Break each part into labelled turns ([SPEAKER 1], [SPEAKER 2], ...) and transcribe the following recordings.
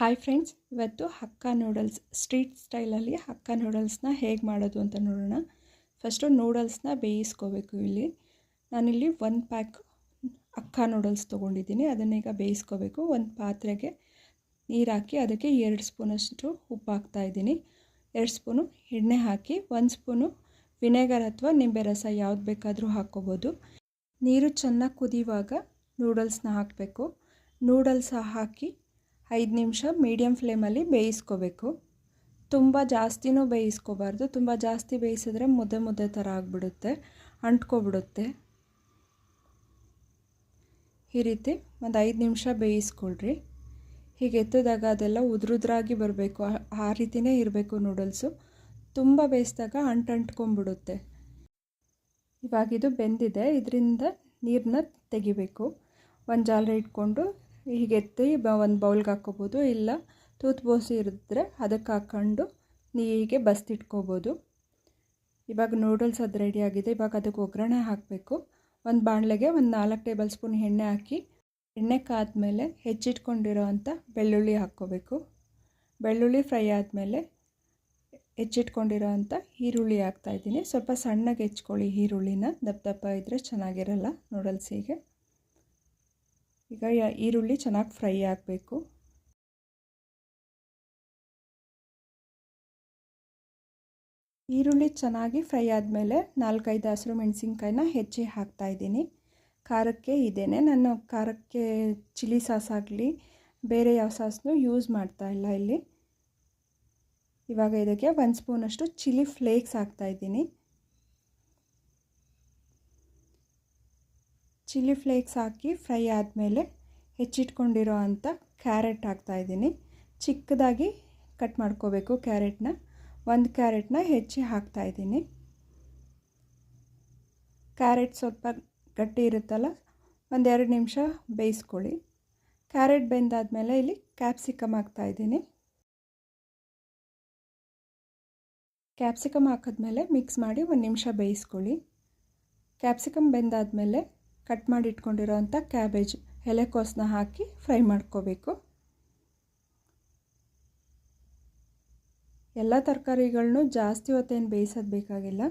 [SPEAKER 1] Hi friends ಇವತ್ತು Hakka noodles street ಸ್ಟೈಲಲ್ಲಿ ಹಕ್ಕ ನೂಡಲ್ಸ್ನ ಹೇಗೆ ಮಾಡೋದು ಅಂತ ನೋಡೋಣ. ಫಸ್ಟು ನೂಡಲ್ಸ್ನ ಬೇಯಿಸ್ಕೋಬೇಕು ಇಲ್ಲಿ. ನಾನಿಲ್ಲಿ ಒಂದು ಪ್ಯಾಕ್ ಅಕ್ಕ ನೂಡಲ್ಸ್ ತೊಗೊಂಡಿದ್ದೀನಿ. ಅದನ್ನೀಗ ಬೇಯಿಸ್ಕೋಬೇಕು. ಒಂದು ಪಾತ್ರೆಗೆ ನೀರು ಹಾಕಿ ಅದಕ್ಕೆ ಎರಡು ಸ್ಪೂನಷ್ಟು ಉಪ್ಪು ಹಾಕ್ತಾಯಿದ್ದೀನಿ ಎರಡು ಸ್ಪೂನು ಎಣ್ಣೆ ಹಾಕಿ, ಒಂದು ಸ್ಪೂನು ವಿನೆಗರ್ ಅಥವಾ ನಿಂಬೆ ರಸ ಯಾವ್ದು ಬೇಕಾದರೂ ಹಾಕ್ಕೋಬೋದು. ನೀರು ಚೆನ್ನಾಗಿ ಕುದಿಯುವಾಗ ನೂಡಲ್ಸ್ನ ಹಾಕಬೇಕು. ನೂಡಲ್ಸ್ ಹಾಕಿ ಐದು ನಿಮಿಷ ಮೀಡಿಯಮ್ ಫ್ಲೇಮಲ್ಲಿ ಬೇಯಿಸ್ಕೋಬೇಕು. ತುಂಬ ಜಾಸ್ತಿನೂ ಬೇಯಿಸ್ಕೋಬಾರ್ದು. ತುಂಬ ಜಾಸ್ತಿ ಬೇಯಿಸಿದ್ರೆ ಮುದ್ದೆ ಮುದ್ದೆ ಥರ ಆಗಿಬಿಡುತ್ತೆ. ಅಂಟ್ಕೊಬಿಡುತ್ತೆ. ಈ ರೀತಿ ಒಂದು ಐದು ನಿಮಿಷ ಬೇಯಿಸ್ಕೊಳ್ರಿ. ಹೀಗೆ ಎತ್ತಿದಾಗ ಅದೆಲ್ಲ ಉದುರುದ್ರಾಗಿ ಬರಬೇಕು. ಆ ರೀತಿಯೇ ಇರಬೇಕು ನೂಡಲ್ಸು ತುಂಬ ಬೇಯಿಸಿದಾಗ ಅಂಟಂಟ್ಕೊಂಬಿಡುತ್ತೆ ಇವಾಗಿದು ಬೆಂದಿದೆ. ಇದರಿಂದ ನೀರನ್ನ ತೆಗಿಬೇಕು. ಒಂದು ಜಾಲರಿ ಇಟ್ಕೊಂಡು ಹೀಗೆ ಎತ್ತಿ ಬ ಒಂದು ಬೌಲ್ಗೆ ಹಾಕ್ಕೋಬೋದು, ಇಲ್ಲ ತೂತ್ ಬೋಸಿ ಇರಿದ್ರೆ ಅದಕ್ಕೆ ಹಾಕ್ಕೊಂಡು ಹೀಗೆ ಬಸ್ತಿಟ್ಕೋಬೋದು. ಇವಾಗ ನೂಡಲ್ಸ್ ಅದು ರೆಡಿಯಾಗಿದೆ ಇವಾಗ ಅದಕ್ಕೆ ಒಗ್ಗರಣೆ ಹಾಕಬೇಕು. ಒಂದು ಬಾಣಲೆಗೆ ಒಂದು ನಾಲ್ಕು ಟೇಬಲ್ ಸ್ಪೂನ್ ಎಣ್ಣೆ ಹಾಕಿ, ಎಣ್ಣೆ ಕಾದ್ಮೇಲೆ ಹೆಚ್ಚಿಟ್ಕೊಂಡಿರೋ ಅಂಥ ಬೆಳ್ಳುಳ್ಳಿ ಹಾಕ್ಕೋಬೇಕು. ಬೆಳ್ಳುಳ್ಳಿ ಫ್ರೈ ಆದಮೇಲೆ ಹೆಚ್ಚಿಟ್ಕೊಂಡಿರೋ ಅಂಥ ಈರುಳ್ಳಿ ಹಾಕ್ತಾಯಿದ್ದೀನಿ ಸ್ವಲ್ಪ ಸಣ್ಣಗೆ ಹೆಚ್ಕೊಳ್ಳಿ ಈರುಳ್ಳಿನ, ದಪ್ಪ ದಪ್ಪ ಇದ್ದರೆ ಚೆನ್ನಾಗಿರಲ್ಲ ನೂಡಲ್ಸಿಗೆ ಈಗ ಈರುಳ್ಳಿ ಚೆನ್ನಾಗಿ ಫ್ರೈ ಆಗಬೇಕು. ಈರುಳ್ಳಿ ಚೆನ್ನಾಗಿ ಫ್ರೈ ಆದಮೇಲೆ ನಾಲ್ಕೈದು ಹಸಿರು ಮೆಣಸಿನ್ಕಾಯಿನ ಹೆಚ್ಚಿ ಹಾಕ್ತಾಯಿದ್ದೀನಿ ಖಾರಕ್ಕೆ ಇದೇನೆ. ನಾನು ಖಾರಕ್ಕೆ ಚಿಲ್ಲಿ ಸಾಸ್ ಆಗಲಿ, ಬೇರೆ ಯಾವ ಸಾಸ್ನೂ ಯೂಸ್ ಮಾಡ್ತಾ ಇಲ್ಲ ಇಲ್ಲಿ. ಇವಾಗ ಇದಕ್ಕೆ ಒಂದು ಸ್ಪೂನಷ್ಟು ಚಿಲ್ಲಿ ಫ್ಲೇಕ್ಸ್ ಹಾಕ್ತಾಯಿದ್ದೀನಿ ಚಿಲ್ಲಿ ಫ್ಲೇಕ್ಸ್ ಹಾಕಿ ಫ್ರೈ ಆದಮೇಲೆ ಹೆಚ್ಚಿಟ್ಕೊಂಡಿರೋ ಅಂಥ ಕ್ಯಾರೆಟ್ ಹಾಕ್ತಾಯಿದ್ದೀನಿ ಚಿಕ್ಕದಾಗಿ ಕಟ್ ಮಾಡ್ಕೋಬೇಕು ಕ್ಯಾರೆಟ್ನ. ಒಂದು ಕ್ಯಾರೆಟ್ನ ಹೆಚ್ಚಿ ಹಾಕ್ತಾಯಿದ್ದೀನಿ ಕ್ಯಾರೆಟ್ ಸ್ವಲ್ಪ ಗಟ್ಟಿ ಇರುತ್ತಲ್ಲ, ಒಂದೆರಡು ನಿಮಿಷ ಬೇಯಿಸ್ಕೊಳ್ಳಿ. ಕ್ಯಾರೆಟ್ ಬೆಂದಾದಮೇಲೆ ಇಲ್ಲಿ ಕ್ಯಾಪ್ಸಿಕಮ್ ಹಾಕ್ತಾಯಿದ್ದೀನಿ ಕ್ಯಾಪ್ಸಿಕಮ್ ಹಾಕಿದ್ಮೇಲೆ ಮಿಕ್ಸ್ ಮಾಡಿ ಒಂದು ನಿಮಿಷ ಬೇಯಿಸ್ಕೊಳ್ಳಿ. ಕ್ಯಾಪ್ಸಿಕಮ್ ಬೆಂದಾದಮೇಲೆ ಕಟ್ ಮಾಡಿ ಇಟ್ಕೊಂಡಿರೋಂಥ ಕ್ಯಾಬೇಜ್ ಎಲೆಕೋಸನ್ನ ಹಾಕಿ ಫ್ರೈ ಮಾಡ್ಕೋಬೇಕು. ಎಲ್ಲ ತರಕಾರಿಗಳನ್ನೂ ಜಾಸ್ತಿ ಹೊತ್ತೇನು ಬೇಯಿಸೋದು ಬೇಕಾಗಿಲ್ಲ.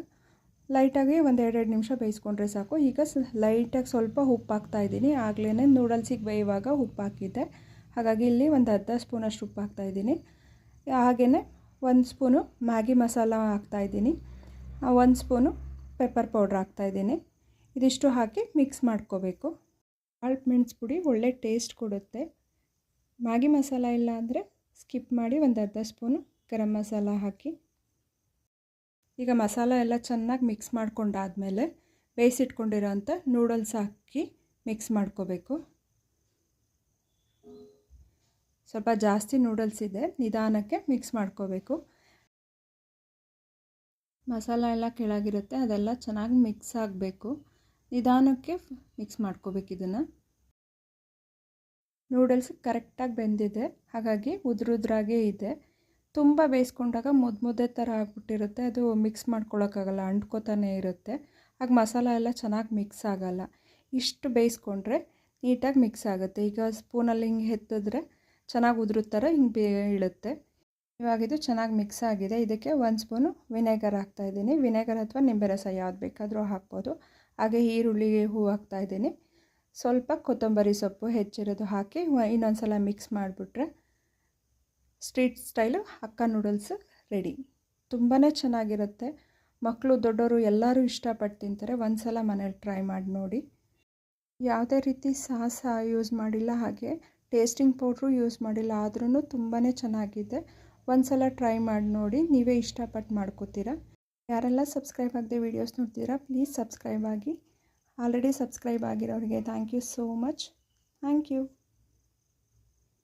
[SPEAKER 1] ಲೈಟಾಗಿ ಒಂದು ಎರಡೆರಡು ನಿಮಿಷ ಬೇಯಿಸ್ಕೊಂಡ್ರೆ ಸಾಕು. ಈಗ ಲೈಟಾಗಿ ಸ್ವಲ್ಪ ಉಪ್ಪು ಹಾಕ್ತಾಯಿದ್ದೀನಿ ಆಗಲೇ ನೂಡಲ್ಸಿಗೆ ಬೇಯುವಾಗ ಉಪ್ಪು ಹಾಕಿದ್ದೆ. ಹಾಗಾಗಿ ಇಲ್ಲಿ ಒಂದು ಅರ್ಧ ಸ್ಪೂನಷ್ಟು ಉಪ್ಪು ಹಾಕ್ತಾಯಿದ್ದೀನಿ ಹಾಗೆಯೇ ಒಂದು ಸ್ಪೂನು ಮ್ಯಾಗಿ ಮಸಾಲ ಹಾಕ್ತಾಯಿದ್ದೀನಿ ಒಂದು ಸ್ಪೂನು ಪೆಪ್ಪರ್ ಪೌಡ್ರ್ ಹಾಕ್ತಾಯಿದ್ದೀನಿ ಇದಿಷ್ಟು ಹಾಕಿ ಮಿಕ್ಸ್ ಮಾಡ್ಕೋಬೇಕು. ಕಾಳು ಮೆಣಸು ಪುಡಿ ಒಳ್ಳೆ ಟೇಸ್ಟ್ ಕೊಡುತ್ತೆ. ಮ್ಯಾಗಿ ಮಸಾಲ ಇಲ್ಲ ಅಂದರೆ ಸ್ಕಿಪ್ ಮಾಡಿ ಒಂದು ಅರ್ಧ ಸ್ಪೂನು ಗರಂ ಮಸಾಲ ಹಾಕಿ. ಈಗ ಮಸಾಲ ಎಲ್ಲ ಚೆನ್ನಾಗಿ ಮಿಕ್ಸ್ ಮಾಡ್ಕೊಂಡಾದಮೇಲೆ ಬೇಯಿಸಿಟ್ಕೊಂಡಿರೋ ಅಂಥ ನೂಡಲ್ಸ್ ಹಾಕಿ ಮಿಕ್ಸ್ ಮಾಡ್ಕೋಬೇಕು. ಸ್ವಲ್ಪ ಜಾಸ್ತಿ ನೂಡಲ್ಸ್ ಇದೆ, ನಿಧಾನಕ್ಕೆ ಮಿಕ್ಸ್ ಮಾಡ್ಕೋಬೇಕು. ಮಸಾಲ ಎಲ್ಲ ಕೆಳಗಿರುತ್ತೆ, ಅದೆಲ್ಲ ಚೆನ್ನಾಗಿ ಮಿಕ್ಸ್ ಆಗಬೇಕು. ನಿಧಾನಕ್ಕೆ ಮಿಕ್ಸ್ ಮಾಡ್ಕೋಬೇಕು ಇದನ್ನು. ನೂಡಲ್ಸ್ ಕರೆಕ್ಟಾಗಿ ಬೆಂದಿದೆ. ಹಾಗಾಗಿ ಉದುರುದ್ರಾಗೇ ಇದೆ. ತುಂಬ ಬೇಯಿಸ್ಕೊಂಡಾಗ ಮುದ್ದು ಥರ ಆಗಿಬಿಟ್ಟಿರುತ್ತೆ. ಅದು ಮಿಕ್ಸ್ ಮಾಡ್ಕೊಳ್ಳೋಕ್ಕಾಗಲ್ಲ ಅಂಟ್ಕೋತಾನೆ ಇರುತ್ತೆ. ಆಗ ಮಸಾಲ ಎಲ್ಲ ಚೆನ್ನಾಗಿ ಮಿಕ್ಸ್ ಆಗೋಲ್ಲ. ಇಷ್ಟು ಬೇಯಿಸ್ಕೊಂಡ್ರೆ ನೀಟಾಗಿ ಮಿಕ್ಸ್ ಆಗುತ್ತೆ. ಈಗ ಸ್ಪೂನಲ್ಲಿ ಹಿಂಗೆ ಎತ್ತಿದ್ರೆ ಚೆನ್ನಾಗಿ ಉದುರುತ್ತರ, ಹಿಂಗೆ ಬೀಳುತ್ತೆ. ಇವಾಗಿದು ಚೆನ್ನಾಗಿ ಮಿಕ್ಸ್ ಆಗಿದೆ. ಇದಕ್ಕೆ ಒಂದು ಸ್ಪೂನು ವಿನೆಗರ್ ಹಾಕ್ತಾಯಿದ್ದೀನಿ ವಿನೆಗರ್ ಅಥವಾ ನಿಂಬೆ ರಸ ಯಾವ್ದು ಬೇಕಾದರೂ ಹಾಕ್ಬೋದು. ಹಾಗೆ ಈರುಳ್ಳಿಗೆ ಹೂ ಹಾಕ್ತಾ ಇದ್ದೀನಿ. ಸ್ವಲ್ಪ ಕೊತ್ತಂಬರಿ ಸೊಪ್ಪು ಹೆಚ್ಚಿರೋದು ಹಾಕಿ ಇನ್ನೊಂದು ಸಲ ಮಿಕ್ಸ್ ಮಾಡಿಬಿಟ್ರೆ ಸ್ಟ್ರೀಟ್ ಸ್ಟೈಲು ಅಕ್ಕ ನೂಡಲ್ಸ್ ರೆಡಿ ತುಂಬಾ ಚೆನ್ನಾಗಿರುತ್ತೆ. ಮಕ್ಕಳು ದೊಡ್ಡವರು ಎಲ್ಲರೂ ಇಷ್ಟಪಟ್ಟು ತಿಂತಾರೆ. ಒಂದು ಸಲ ಮನೇಲಿ ಟ್ರೈ ಮಾಡಿ ನೋಡಿ. ಯಾವುದೇ ರೀತಿ ಸಾಸ ಯೂಸ್ ಮಾಡಿಲ್ಲ ಹಾಗೆ ಟೇಸ್ಟಿಂಗ್ ಪೌಡ್ರು ಯೂಸ್ ಮಾಡಿಲ್ಲ ಆದ್ರೂ ತುಂಬಾ ಚೆನ್ನಾಗಿದೆ. ಒಂದು ಸಲ ಟ್ರೈ ಮಾಡಿ ನೋಡಿ. ನೀವೇ ಇಷ್ಟಪಟ್ಟು ಮಾಡ್ಕೋತೀರಾ? ಯಾರೆಲ್ಲ ಸಬ್ಸ್ಕ್ರೈಬ್ ಆಗದೆ ವೀಡಿಯೋಸ್ ನೋಡ್ತೀರಾ ಪ್ಲೀಸ್ ಸಬ್ಸ್ಕ್ರೈಬ್ ಆಗಿ. Already subscribe ಆಗಿರೋರಿಗೆ thank you so much. Thank you.